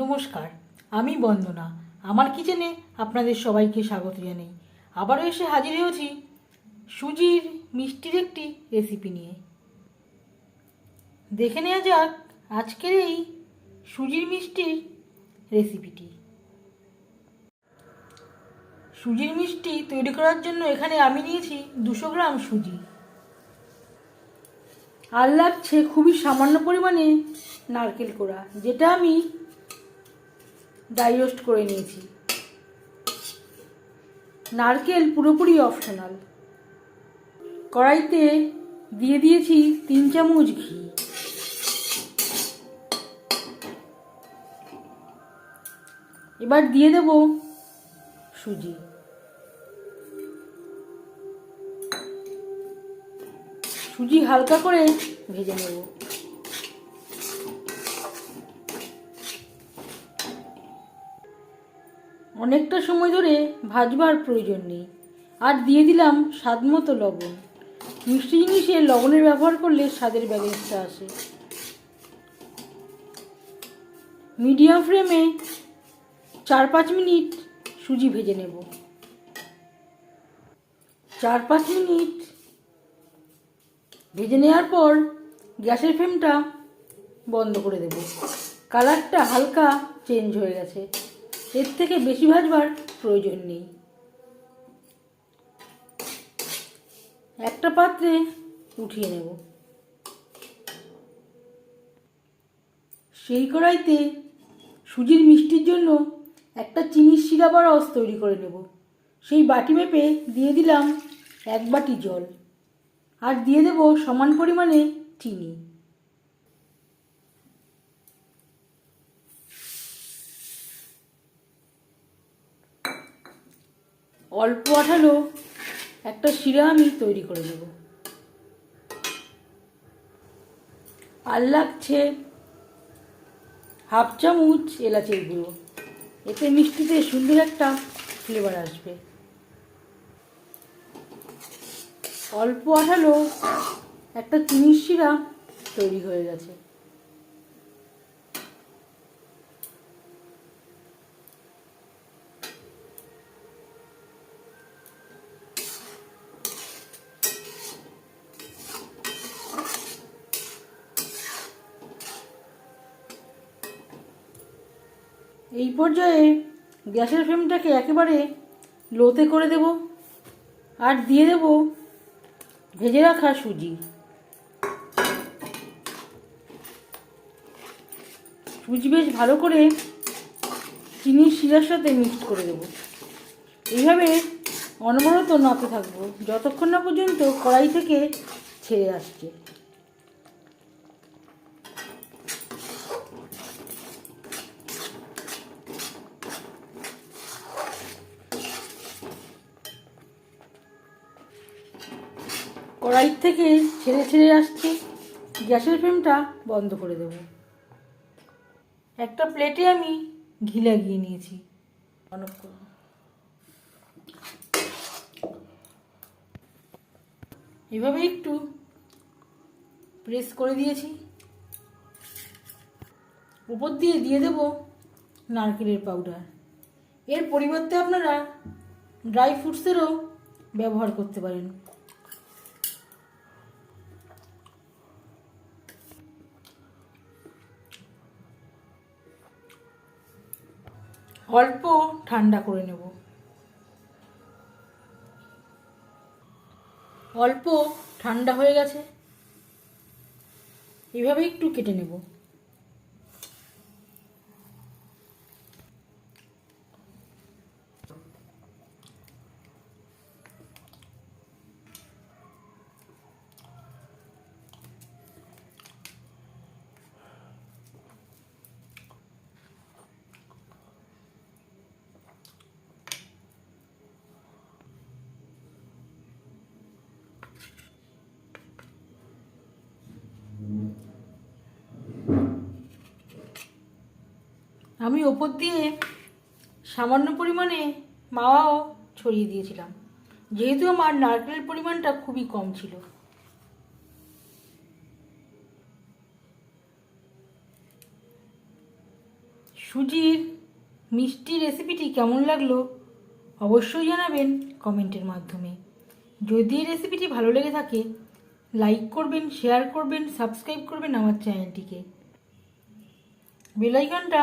নমস্কার, আমি বন্দনা। আমার কিচেনে আপনাদের সবাইকে স্বাগত জানাই। আবারও এসে হাজির হয়েছি সুজির মিষ্টির একটি রেসিপি নিয়ে। দেখে নেওয়া যাক আজকের এই সুজির মিষ্টির রেসিপিটি সুজির মিষ্টি তৈরি করার জন্য এখানে আমি নিয়েছি দুশো গ্রাম সুজি। আর লাগছে খুবই সামান্য পরিমাণে নারকেল কোড়া, যেটা আমি ড্রাই রোস্ট করে নিয়েছি। নারকেল পুরোপুরি অপশনাল। কড়াইতে দিয়ে দিয়েছি তিন চামচ ঘি। এবার দিয়ে দেব সুজি। সুজি হালকা করে ভেজে নেব। অনেকটা সময় ধরে ভাজবার প্রয়োজন নেই। আর দিয়ে দিলাম স্বাদ মতো লবণ। মিষ্টি জিনিসে লবণের ব্যবহার করলে স্বাদের ব্যালেন্সটা আসে। মিডিয়াম ফ্লেমে চার পাঁচ মিনিট সুজি ভেজে নেব। চার পাঁচ মিনিট ভেজে নেওয়ার পর গ্যাসের ফ্লেমটা বন্ধ করে দেব। কালারটা হালকা চেঞ্জ হয়ে গেছে। এর থেকে বেশি ভাজবার প্রয়োজন নেই। একটা পাত্রে উঠিয়ে নেব। সেই কড়াইতে সুজির মিষ্টির জন্য একটা চিনির শিরা আর রস তৈরি করে নেব। সেই বাটি মেপে দিয়ে দিলাম এক বাটি জল। আর দিয়ে দেব সমান পরিমাণে চিনি। অল্প আঠালো একটা শিরা আমি তৈরি করে দেব। আর লাগছে হাফ চামচ এলাচের গুঁড়ো। এতে মিষ্টিতে সুন্দর একটা ফ্লেভার আসবে। অল্প আঠালো একটা চিনির শিরা তৈরি হয়ে গেছে। এই পর্যায়ে গ্যাসের ফ্লেমটাকে একেবারে লোতে করে দেব আর দিয়ে দেব ভেজে রাখা সুজি। সুজি বেশ ভালো করে চিনির শিরার সাথে মিক্সড করে দেব। এইভাবে অনবরত নাড়তে থাকব, যতক্ষণ না পর্যন্ত কড়াই থেকে ছেড়ে আসছে। কড়াই থেকে ছেড়ে ছেড়ে আসছে, গ্যাসের ফ্লেমটা বন্ধ করে দেব। একটা প্লেটে আমি ঘি লাগিয়ে নিয়েছি। অনেক এভাবে একটু প্রেস করে দিয়েছি। উপর দিয়ে দিয়ে দেব নারকেলের পাউডার। এর পরিবর্তে আপনারা ড্রাই ফ্রুটসেরও ব্যবহার করতে পারেন। অল্প ঠান্ডা করে নেব। অল্প ঠান্ডা হয়ে গেছে। এভাবে একটু কেটে নেব। আমি ওপর দিয়ে সামান্য পরিমাণে মাওয়াও ছড়িয়ে দিয়েছিলাম। যেহেতু আমার নারকেলের পরিমাণটা খুবই কম ছিল। সুজির মিষ্টি রেসিপিটি কেমন লাগল অবশ্যই জানাবেন কমেন্টের মাধ্যমে। যদি রেসিপিটি ভালো লেগে থাকে, লাইক করবেন, শেয়ার করবেন, সাবস্ক্রাইব করবেন আমার চ্যানেলটিকে। বেলাইকনটা